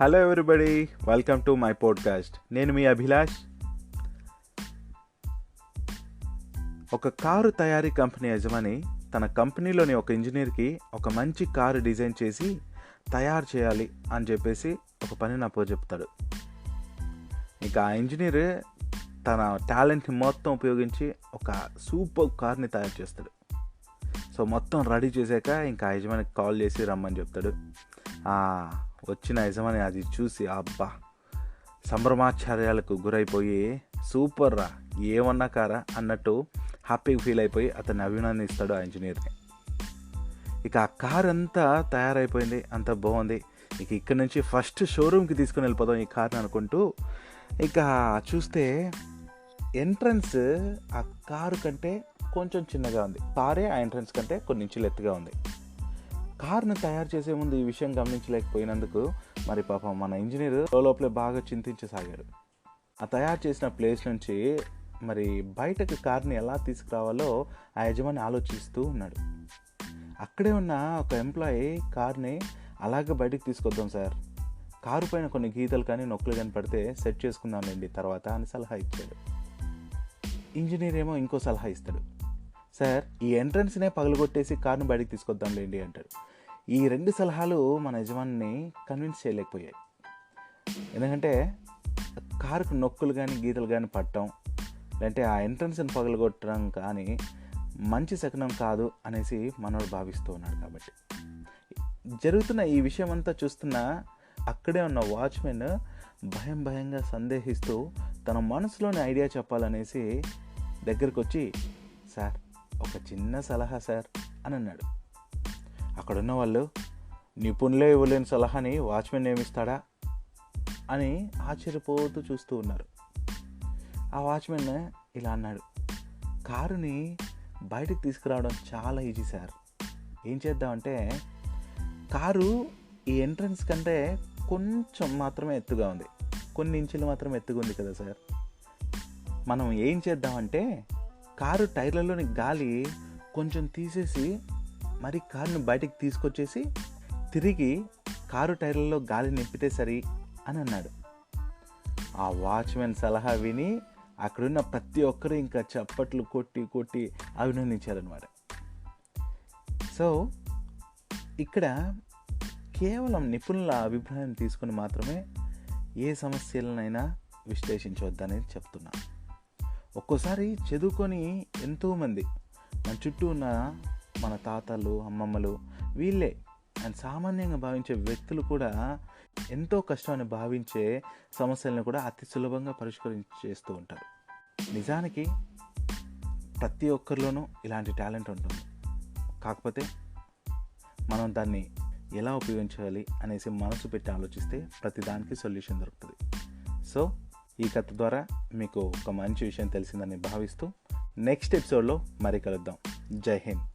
Hello everybody welcome to my podcast నేను మీ అభిలాష్. ఒక కారు తయారీ కంపెనీ యజమాని తన కంపెనీలోని ఒక ఇంజనీర్కి ఒక మంచి కారు డిజైన్ చేసి తయారు చేయాలి అని చెప్పేసి ఒక పని నాకు చెప్తాడు. ఇక ఆ ఇంజనీర్ తన టాలెంట్ని మొత్తం ఉపయోగించి ఒక సూపర్ కార్ని తయారు చేస్తాడు. సో మొత్తం రెడీ చేశాక ఇంకా యజమానికి కాల్ చేసి రమ్మని చెప్తాడు. వచ్చిన యజమాని అది చూసి అబ్బా సంభ్రమాచార్యాలకు గురైపోయి సూపర్ రా ఏమన్నా కారా అన్నట్టు హ్యాపీగా ఫీల్ అయిపోయి అతన్ని అభినందిస్తాడు ఆ ఇంజనీర్ని. ఇక ఆ కార్ అంతా తయారైపోయింది అంత బాగుంది. ఇక ఇక్కడ నుంచి ఫస్ట్ షోరూమ్కి తీసుకుని వెళ్ళిపోదాం ఈ కార్ని అనుకుంటూ ఇక చూస్తే ఎంట్రన్స్ ఆ కారు కంటే కొంచెం చిన్నగా ఉంది. కారే ఆ ఎంట్రన్స్ కంటే కొన్ని ఇంచులు ఎత్తుగా ఉంది. కార్ను తయారు చేసే ముందు ఈ విషయం గమనించలేకపోయినందుకు మరి పాపం మన ఇంజనీర్ లోపలే బాగా చింతించసాగాడు ఆ తయారు చేసిన ప్లేస్ నుంచి మరి బయటకు కార్ని ఎలా తీసుకురావాలో ఆ యజమాని ఆలోచిస్తూ ఉన్నాడు. అక్కడే ఉన్న ఒక ఎంప్లాయీ కార్ని అలాగే బయటకు తీసుకొద్దాం సార్ కారు పైన కొన్ని గీతలు కానీ నొక్కులు కానీ పడితే సెట్ చేసుకుందాంలేండి తర్వాత అని సలహా ఇచ్చాడు. ఇంజనీర్ ఏమో ఇంకో సలహా ఇస్తాడు. సార్ ఈ ఎంట్రన్స్నే పగలగొట్టేసి కార్ను బయటకు తీసుకొద్దాంలేండి అంటాడు. ఈ రెండు సలహాలు మన యజమానిని కన్విన్స్ చేయలేకపోయాయి. ఎందుకంటే కారుకు నొక్కులు కానీ గీతలు కానీ పట్టడం లేదంటే ఆ ఎంట్రన్స్ని పగలగొట్టడం కానీ మంచి శకనం కాదు అనేసి మనోడు భావిస్తూ ఉన్నాడు కాబట్టి. జరుగుతున్న ఈ విషయం అంతా చూస్తున్న అక్కడే ఉన్న వాచ్మెన్ భయం భయంగా సందేహిస్తూ తన మనసులోని ఐడియా చెప్పాలనేసి దగ్గరకు వచ్చి సార్ ఒక చిన్న సలహా సార్ అని అన్నాడు. అక్కడున్న వాళ్ళు నిపుణులే ఇవ్వలేని సలహాని వాచ్మెన్ ఏమిస్తాడా అని ఆశ్చర్యపోతూ చూస్తూ ఉన్నారు. ఆ వాచ్మెన్ ఇలా అన్నాడు కారుని బయటకు తీసుకురావడం చాలా ఈజీ సార్. ఏం చేద్దామంటే కారు ఈ ఎంట్రన్స్ కంటే కొంచెం మాత్రమే ఎత్తుగా ఉంది. కొన్ని ఇంచులు మాత్రమే ఎత్తుగా ఉంది కదా సార్. మనం ఏం చేద్దామంటే కారు టైర్లలోని గాలి కొంచెం తీసేసి మరి కారును బయటికి తీసుకొచ్చేసి తిరిగి కారు టైర్లలో గాలి నింపితే సరి అని అన్నాడు. ఆ వాచ్మెన్ సలహా విని అక్కడున్న ప్రతి ఒక్కరు ఇంకా చప్పట్లు కొట్టి కొట్టి అభినందించారనమాట సో ఇక్కడ కేవలం నిపుణుల అభిప్రాయం తీసుకుని మాత్రమే ఏ సమస్యలనైనా విశ్లేషించవద్దనేది చెప్తున్నా. ఒక్కోసారి చదువుకొని ఎంతోమంది మన చుట్టూ ఉన్న మన తాతలు అమ్మమ్మలు వీళ్ళే. అండ్ సామాన్యంగా భావించే వ్యక్తులు కూడా ఎంతో కష్టాన్ని భావించే సమస్యలను కూడా అతి సులభంగా పరిష్కరించేస్తూ ఉంటారు. నిజానికి ప్రతి ఒక్కరిలోనూ ఇలాంటి టాలెంట్ ఉంటుంది. కాకపోతే మనం దాన్ని ఎలా ఉపయోగించాలి అనేసి మనసు పెట్టి ఆలోచిస్తే ప్రతిదానికి సొల్యూషన్ దొరుకుతుంది. సో ఈ కథ ద్వారా మీకు ఒక మంచి విషయం తెలిసిందని భావిస్తూ నెక్స్ట్ ఎపిసోడ్లో మరి కలుద్దాం. జై హింద్.